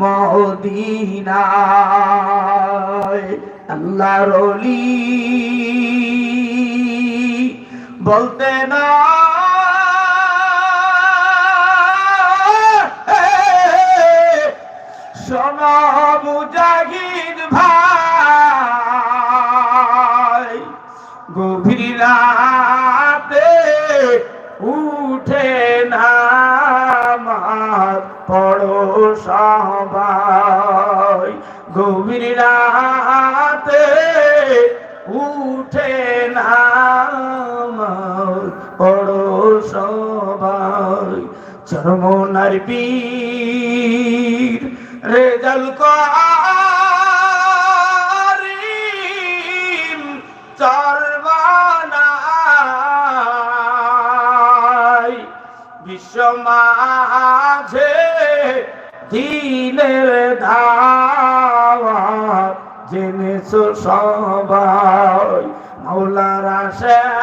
মদিনায় রলি বলতে না শোনো ভাই গভীর উঠে নামাজ পড়ো। সবাই গভীর রাতে উঠে নামাজ পড়ো সবাই। চরমনার বীর রেজাল কারিম দিনের ধাওয়া জেনেছো সবাই। মৌলারা শেখ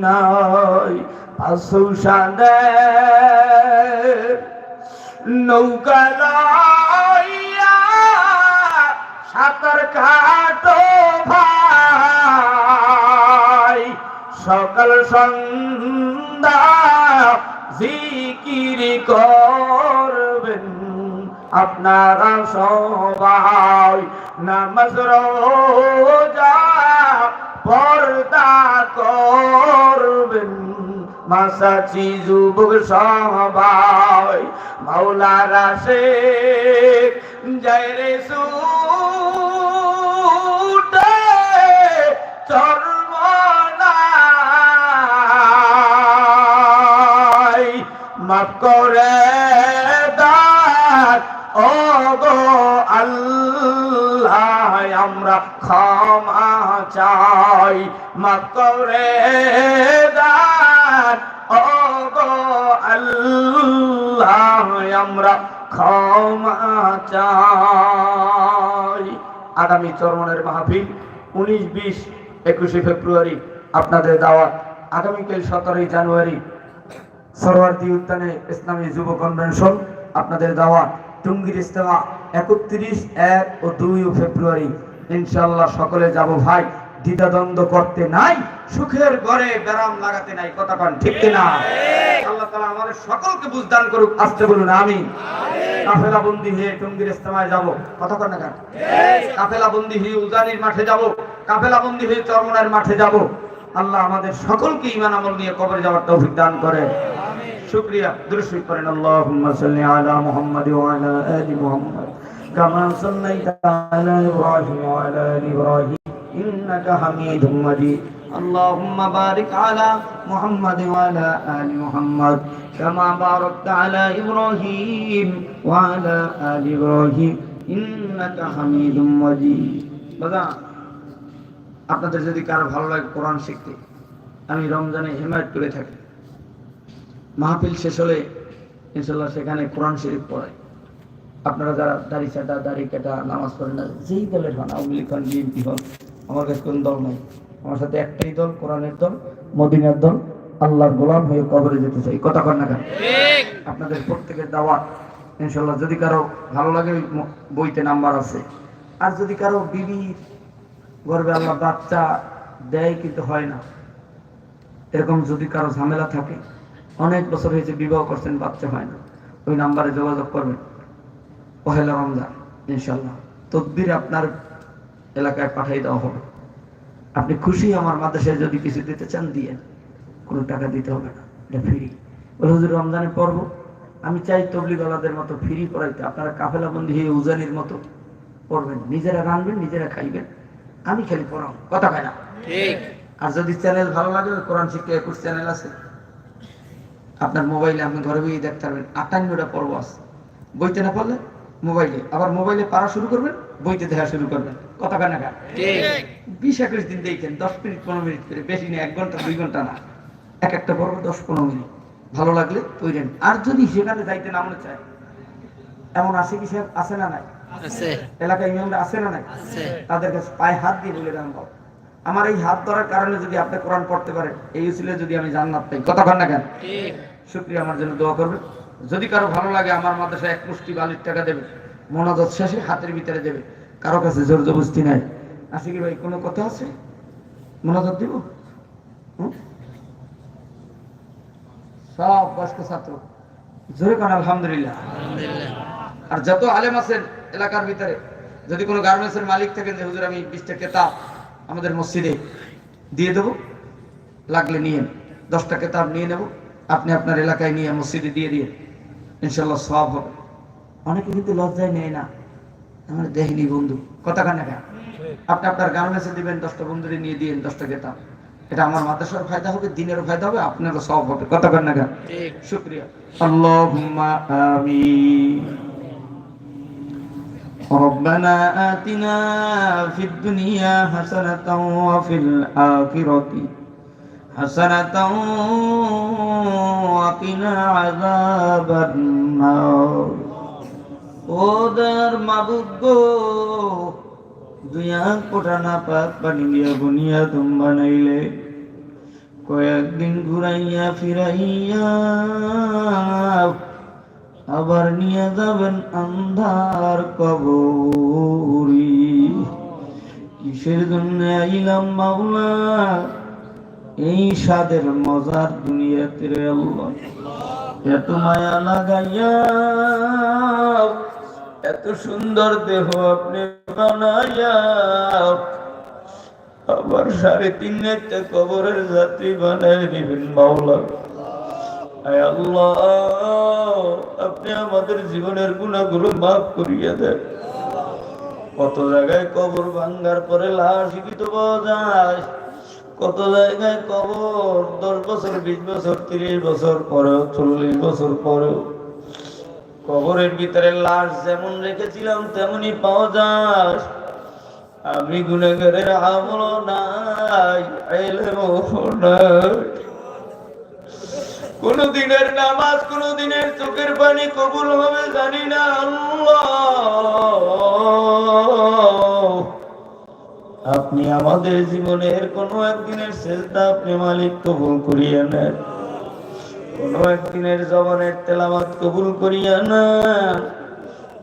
মদিনায় পাশু নৌকা লইয়া সাঁতার কাটো ভাই। সকাল সন্ধ্যা জিকির করবেন আপনারা সবাই। নামাজ রোজা পর্দা করবেন মাসাচি যুবক সবাই মাওলারা শেখ জয় রে সুটে চর্মনাই মাফ করে দান ও আমরা ক্ষমা চাই মাফ করে দান। ও গো আল্লাহ, আমরা ক্ষমা চাই। আগামী চরমনের মাহফিল উনিশ, বিশ, একুশে ফেব্রুয়ারি আপনাদের দাওয়াত। আগামীকাল সতেরোই জানুয়ারি সরোয়ার্দি উদ্যানে ইসলামী যুব কনভেনশন আপনাদের দাওয়াত। টুঙ্গির ইস্তেমা একত্রিশ, এক ও দুই ফেব্রুয়ারি। ইনশাল্লাহ সকলে যাব ভাই। দ্বিধাদ্বন্দ্ব করতে নাই সুখের ঘরে ব্যারাম লাগাতে নাই কথা কন ঠিক কিনা? আল্লাহ তাআলা আমাদের সকলকে বুঝদান করুক আসতে বলুন আমি কাফেলা বন্দি হয়ে টুঙ্গির ইস্তেমায় যাব কথা কন না কেন? কাফেলা বন্দি হয়ে উজানির মাঠে যাব কাফেলা বন্দি হয়ে চরমনার মাঠে যাব। আল্লাহ আমাদের সকলকে ইমান আমল নিয়ে কবরে যাওয়ার তৌফিক দান করে। শুকরিয়া দুরুদ করেন আল্লাহুম্মা সাল্লি আলা মুহাম্মাদ ওয়া আলা আলি মুহাম্মাদ কামা সাল্লাইতা আলা ইব্রাহিম ওয়া আলা আলি ইব্রাহিম। ইন্নাকা হামিদুম মাজিদ اللهم بارك على محمد وعلى آل محمد كما باركت على إبراهيم وعلى آل إبراهيم إنك حميد مجيد বাবা আপনাদের যদি কারো ভালো লাগে কোরআন শিখতে আমি রমজানে হিমায়ত করে থাকি মাহফিল শেষ হলে ইনশাল্লাহ সেখানে কোরআন শরীফ পড়াই আপনারা যারা দাড়ি চাটা দাড়ি কাটা নামাজ পড়েন না যেই দলের হন আওয়ামী লীগ হন বিএনপি হন আমার কাছে কোন দল নাই। আমার সাথে একটাই দল কোরআনের দল মদিনার দল। আল্লাহর গোলাম হয়ে কবরে যেতে চাই। কথা কর না কেন? আপনাদের প্রত্যেকের দাওয়াত ইনশাল্লাহ যদি কারও ভালো লাগে বইতে নাম্বার আছে। আর যদি কারও বিবি গর্বে আল্লাহ বাচ্চা দেয় কিন্তু হয় না এরকম যদি কারও ঝামেলা থাকে অনেক বছর হয়েছে বিবাহ করছেন বাচ্চা হয় না ওই নাম্বারে যোগাযোগ করবেন। পহেলা রমজান ইনশাল্লাহ তদবির আপনার এলাকায় পাঠিয়ে দেওয়া হবে। আপনি খুশি আমার মাদ্রাসায় যদি কিছু দিতে চান দিয়ে। কোনো টাকা দিতে হবে না এটা ফ্রি বলে হুজুর রমজানে পর্ব আমি চাই তবলিগলাদের মতো ফ্রি পড়াইতে আপনারা কাফেলাবন্দি হয়ে উজানির মতো পড়বেন। নিজেরা রানবেন নিজেরা খাইবেন। আমি খালি পড়াম কথা খাই না? ঠিক। আর যদি চ্যানেল ভালো লাগে কোরআন শিক্ষা একুশ চ্যানেল আছে। আপনার মোবাইলে আপনি ঘরে বসে দেখতে পারবেন। আটান্নটা পর্ব আছে। বইতে না পারলে মোবাইলে। আবার মোবাইলে পারা শুরু করবেন বইতে দেখা শুরু করবেন। কথা কানা ঠিক। বিশ একুশ দিন দেখছেন দশ মিনিট পনেরো মিনিট করে বেশি না এক ঘণ্টা দুই ঘণ্টা না। এক একটা পর্ব দশ পনেরো মিনিট। ভালো লাগলে তৈরেন। আর যদি সেখানে যাইতে না মনে চায় এমন আছে কি সে আছে না নাই? এলাকায় ইমামরা আছে না নাই? তাদের কাছে পায়ে হাত দিয়ে বলে দেন আমার এই হাত ধরার কারণে যদি আপনি কোরআন পড়তে পারেন এই উচিলে যদি আমি জান্নাত পাই। কতক্ষণ না কেন? শুক্রিয়া আমার জন্য দোয়া করবে যদি কারও ভালো লাগে আমার মাদ্রাসায় এক মুষ্টি বালির টাকা দেবে মোনাজত শেষে হাতের ভিতরে দেবে। কারও কাছে জোর জবস্তি নাই। আছে কি ভাই কোনো কথা আছে? মোনাজত দিব? সব বয়স্ক ছাত্র। জোরে কান আলহামদুলিল্লাহ। আলহামদুলিল্লাহ। আর যত আলেম আছেন এলাকার ভিতরে যদি কোনো গার্মেন্টসের মালিক থাকেন যে হুজুর আমি বিশটা কেতাব আমাদের মসজিদে দিয়ে দেবো লাগলে নিয়ে দশটা কেতাব নিয়ে নেব। আপনি আপনার এলাকায় নিয়ে মসজিদে দিয়ে দিয়ে ইনশাল্লাহ সব হবে অনেকে কিন্তু লজ্জায় নেয় না আমার দেখিনি বন্ধু কথা কানে কেন আপনি আপনার গার্মেন্টসে দিবেন দশটা বন্ধুরে নিয়ে দিয়েন দশটা কেতাব এটা আমার মাদ্রাসার ফায়দা হবে দিনেরও ফায়দা হবে আপনারও সব হবে কথা কানে কেন ঠিক শুক্রিয়া আল্লাহুম্মা আমিন ربنا آتنا في الدنيا حسنة وفي الآخرة حسنة وقنا عذاب النار ওদের মাবুদ গো দুইয়া কোটা না পাক পানি দিয়া বুনিয়া তুম বানাইলে কয়েকদিন ঘুরাইয়া ফিরাইয়া আবার নিয়ে যাবেন আন্ধার কবরি কিসের জন্য আইলাম মাওলা এই স্বাদের মজার দুনিয়াতে আল্লাহ। এত মায়া লাগাইয়া, এত সুন্দর দেহ আপনি বানাইয়া, আবার সাড়ে তিন কবরের দিবেন মাওলা। আল্লাহ, আপনি আমাদের জীবনের গুণাগুলো মাফ করিয়া দেন। কত জায়গায় কবর ভাঙ্গার পরে লাশ পাওয়া যায় কত জায়গায় কবর? দশ বছর, বিশ বছর, তিরিশ বছর পরেও, চল্লিশ বছর পরেও। কবরের ভিতরে লাশ যেমন রেখেছিলাম তেমনি পাওয়া যায়। আমি গুণাগারের আমল নাই কোন দিনের নামাজ কোন দিনের চোখের পানি কবুল হবে জানি না আল্লাহ। আপনি আমাদের জীবনের কোন একদিনের শেষটা আপনি মালিক কবুল করিয়া নেন। কোন একদিনের জবানের তেলাবাদ কবুল করিয়া নেন।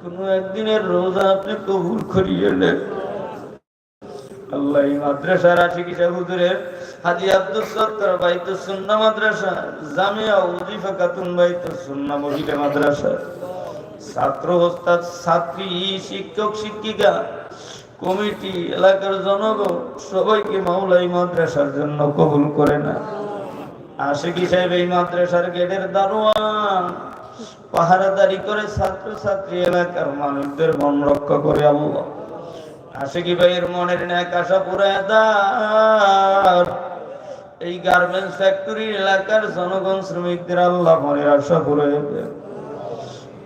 কোন একদিনের রোজা আপনি কবুল করিয়া নেন। আল্লাহ মাদ্রাসার আশিকিটা হুজুরের হাজি আব্দুল সত্তর বাইতুস সুন্না মাদ্রাসা, জামিয়া উজিফা খাতুন বাইতুস সুন্না মহিলা মাদ্রাসা। ছাত্র ওস্তাদ, ছাত্রী, শিক্ষক, শিক্ষিকা কমিটি, এলাকার জনগণ সবাইকে মাওলাই মাদ্রাসার জন্য কবুল করে না। আশিকি সাহেব এই মাদ্রাসার গেটের দারোয়ান, পাহারাদারি করে ছাত্র ছাত্রী এলাকার মানুষদের মন রক্ষা করে আল্লাহ। আশিকি ভাইয়ের মনের ন্যাক আশা পুরায় দার এই গার্মেন্টস ফ্যাক্টরি এলাকার জনগণ, শ্রমিকদের আল্লাহ মনের আশা পুরায় দেন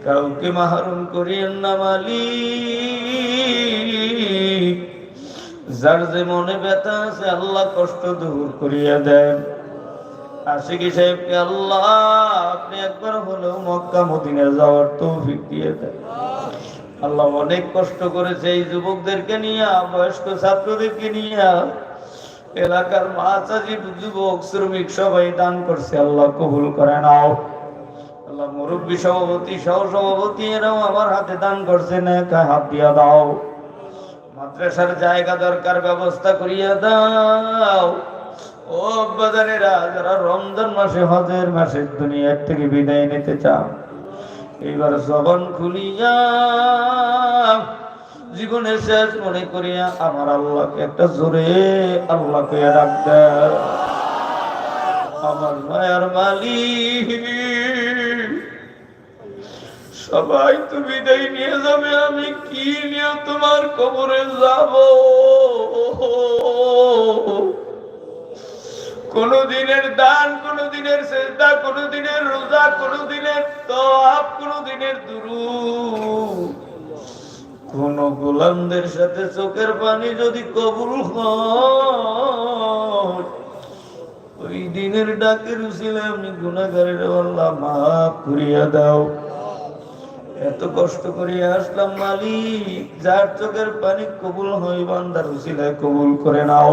কাউকে মাহরুম করিয়েন না মালিক। যার যে মনে ব্যথা আছে আল্লাহ কষ্ট দূর করিয়া দেন। আশিকি সাহেবকে আল্লাহ, আপনি একবার হলেও মক্কা, মদিনা যাওয়ার তৌফিক দিয়ে দেন। আল্লাহ অনেক কষ্ট করেছে এই যুবকদেরকে নিয়ে, বয়স্ক ছাত্রদেরকে নিয়ে। এলাকার মাচাজি যুবক, শ্রমিক সবাই দান করছে, আল্লাহ কবুল করে নাও। আল্লাহ মুরব্বী সভাপতি সহ সভাপতি এরাও আমার হাতে দান করছে না হাত দিয়া দাও। মাদ্রাসার জায়গা দরকার, ব্যবস্থা করিয়া দাও। ও বাজারেরা যারা রমজান মাসে, হজের মাসের দুনিয়ার থেকে বিদায় নিতে চাও, এইবার জবান খুলিয়া জীবনের শেষ মনে করিয়া আমার আল্লাহকে একটা জোরে আল্লাহকে রাখ আমার মায়ার মালিক। সবাই তো বিদায় নিয়ে যাবে, আমি কি নিয়ে তোমার কবরে যাব? কোন দিনের দান কোন দিনের সেজদা কোন দিনের রোজা কোন দিনের তপ কোন দিনের দুরু কোন গোলামদের সাথে চোখের পানি যদি কবুল হয়, ওই দিনের ডাকের উসিলে আমি গুণাগারের আল্লাহ মাফ করিয়া দাও। এত কষ্ট করিয়া আসলাম মালিক, যার চোখের পানি কবুল হই বান্দার উসিলায় কবুল করে নাও।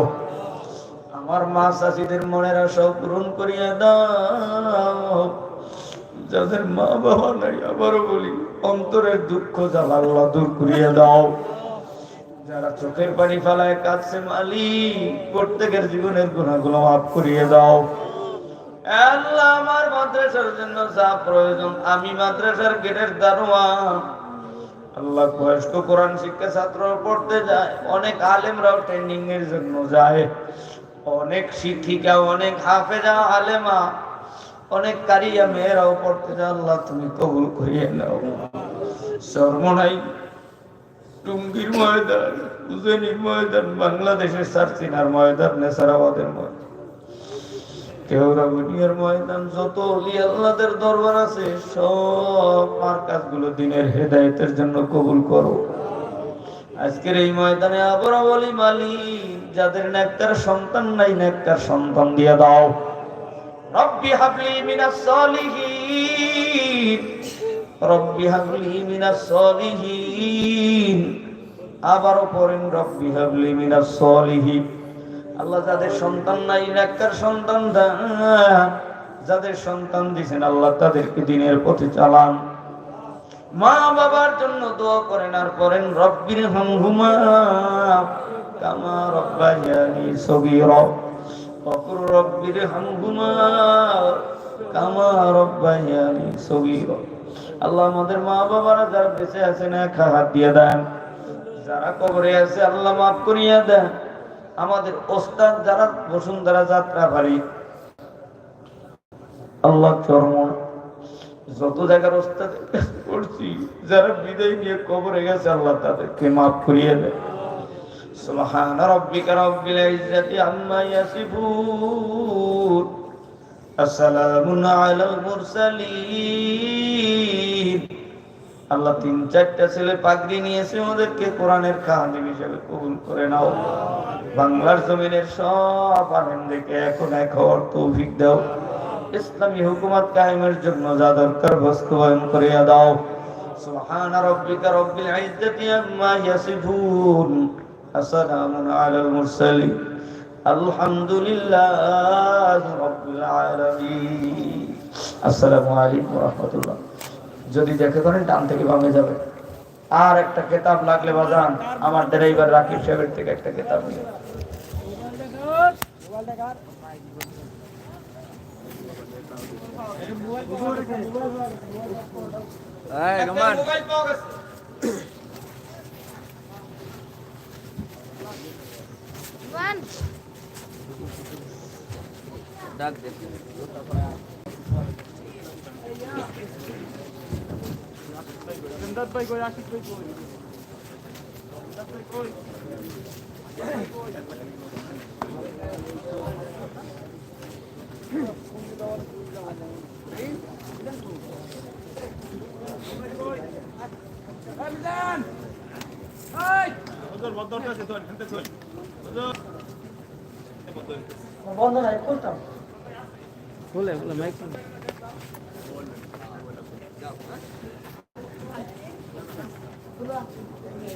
আমার মা চাষিদের মনের আশা পূরণ করিয়া দাও। যাদের মা বাবা নাই আবারও বলি, অন্তরের দুঃখ জ্বালা আল্লাহ দূর করিয়া দাও। যারা চোখের পানি ফেলায় কাঁদছে মালিক, প্রত্যেকের জীবনের গুণাগুলো মাফ করিয়ে দাও। আল্লাহ আমার মাদ্রাসার জন্য যা প্রয়োজন, আমি মাদ্রাসার গেটের দারোয়ান আল্লাহ বয়স্ক কোরআন শিক্ষা ছাত্র পড়তে যায়, অনেক আলেমরাও ট্রেনিং এর জন্য যায়। অনেক শিক্ষিকা, অনেক হাফেজা, আলেমা, অনেক কারিয়া মেয়েরাও পড়তে যায়। আল্লাহ তুমি কবুল করিয়ে নাও। সর্বনাই টুঙ্গির ময়দান, উজেনির ময়দান, বাংলাদেশের সারসিনার ময়দান, নেসারাবাদের ময়দান। কেওড়াবনিয়ার ময়দান যত দরবার আছে, সব দিনের হেদায়েতের জন্য কবুল করো। আজকের এই ময়দানে আবার বলি মালিক, যাদের নেককার সন্তান নাই, নেককার সন্তান দিয়ে দাও। রব্বি হাবলি মিনাস সলিহিন। আবারও পড়েন, রব্বি হাবলি মিনাস সলিহিন। আল্লাহ যাদের সন্তান নাই, নেককার সন্তান যাদের সন্তান দিছেন, আল্লাহ তাদেরকে দিনের পথে চালান। মা বাবার জন্য দোয়া করেন, আর করেন রব্বির হামহুমা কামা রব্বায়ানি সগীর। অকুর রব্বির হামহুমা কামা রব্বায়ানি সগীর। আল্লাহ আমাদের মা বাবারা যারা বেঁচে আছেন, এক হাত দিয়ে দেন। যারা কবরে আছে, আল্লাহ মাফ করিয়া দেন। আমাদের ওস্তাদ যারা, বসুন্ধরা যাত্রা বাড়ি আল্লাহ চর্ম, যত জায়গার ওস্তাদ করছি, যারা বিদায় নিয়ে কবরে গেছে, আল্লাহ তাদেরকে মাফ করিয়ে দেয়। সুবহান রাব্বিকা রাব্বিল ইজ্জাতি আম্মা ইয়াসিফুন। আসসালামুন আলাল মুরসালিন। আল্লাহ তিন চারটা ছেলে পাগড়ি নিয়েছে ওদেরকে কোরআনের খাদিম হিসেবে কবুল করে নাও। বাংলার জমিনের সব দেখে এখন এক হওয়ার তৌফিক দাও। ইসলামী হুকুমত কায়েমের জন্য যা দরকার বাস্তবায়ন করিয়া দাও। সুবহান রাব্বিকা রাব্বিল ইজ্জাতি আম্মা ইয়াসিফুন। আসসালামু আলাল মুরসালিন। আলহামদুলিল্লাহ রাব্বিল আলামিন। আসসালামু আলাইকুম ওয়া রাহমাতুল্লাহ। যদি দেখে করেন ডান থেকে বামে যাবে। আর একটা কেতাব লাগলে বাজান আমার ড্রাইভার রাকিব সাহেবের থেকে একটা কেতাব নিয়ে। Vedat Bey koy, Akif Bey koy. Vedat Bey koy. Ramazan! Hey! Hazır, vazgeç hadi dön, hadi dön. Hazır. বন্ধ নাই খুলতাম খুলে খুলে মাইক 不你是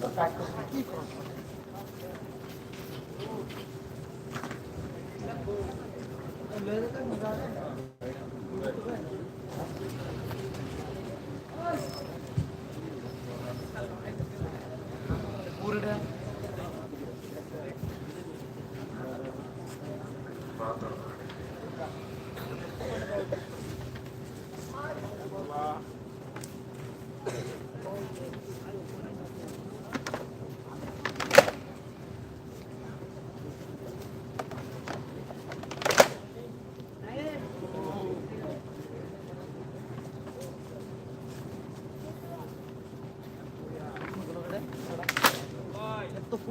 不是不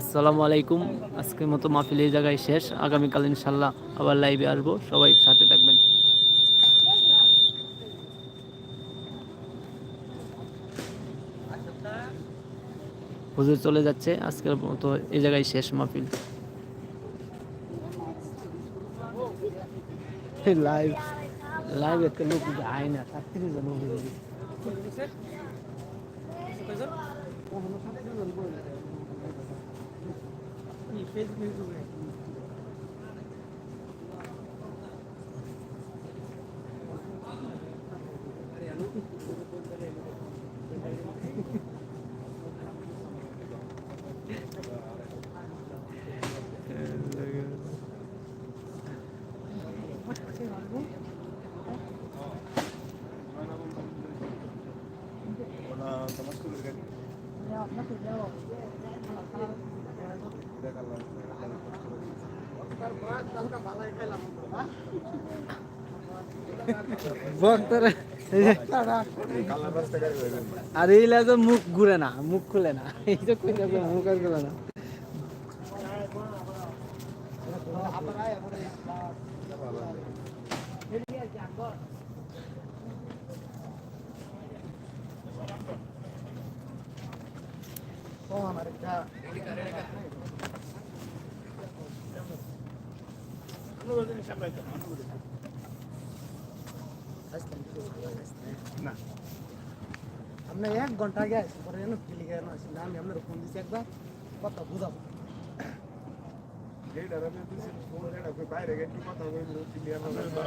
আসসালামু আলাইকুম। আজকের মতো মাহফিল এই জায়গায় শেষ। আগামীকাল ইনশাল্লাহ আবার লাইভে আসব। সবাই সাথে থাকবেন। হুজুর চলে যাচ্ছে। আজকের মতো এই জায়গায় শেষ মাহফিল। লাইভ লাইভ একটা লোক যায় না জন e fez comigo também. বক্তারা আর এই লাগে মুখ ঘুরে না, মুখ খুলে না। এই তো কই যাবে, মুখ আর খুলে না। আমরা এক ঘণ্টা আগে আসি পরে যেন ফিলি কেন আসি না, আমি আপনার ফোন দিচ্ছি একবার, কথা বুঝাবো। এইটা আমি দিছি, ফোন এটা বাইরে গেছি কথা বলব।